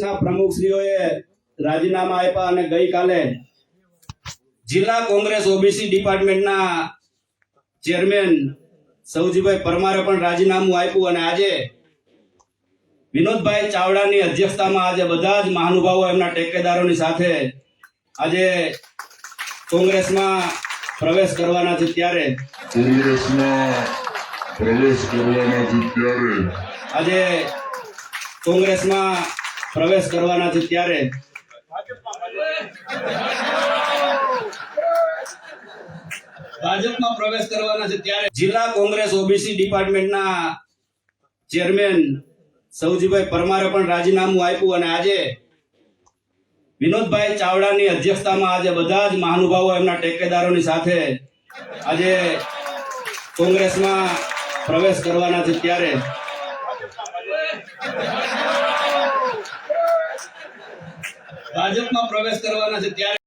કોંગ્રેસના પ્રમુખશ્રીઓએ રાજીનામા આપ્યા અને ગઈકાલે જિલ્લા કોંગ્રેસ ઓબીસી ડિપાર્ટમેન્ટના ચેરમેન સૌજીભાઈ પરમારે પણ રાજીનામું આપ્યું અને આજે વિનોદભાઈ ચાવડાની અધ્યક્ષતામાં આજે બધા જ મહાનુભાવો એમના ટેકેદારોની સાથે આજે કોંગ્રેસમાં પ્રવેશ કરવાના છે ત્યારે. કોંગ્રેસમાં પ્રવેશ કરવાના છે ત્યારે. આજે કોંગ્રેસમાં પ્રવેશ કરવાના છે ત્યારે ભાજપમાં પ્રવેશ કરવાના છે ત્યારે જિલ્લા કોંગ્રેસ ઓબીસી ડિપાર્ટમેન્ટના ચેરમેન સૌજીભાઈ પરમારે પણ રાજીનામું આપ્યું અને આજે વિનોદભાઈ ચાવડાની અધ્યક્ષતામાં આજે બધા જ મહાનુભાવો એમના ટેકેદારોની સાથે આજે કોંગ્રેસમાં પ્રવેશ કરવાના છે ત્યારે ભાજપમાં પ્રવેશ કરવાના છે ત્યારે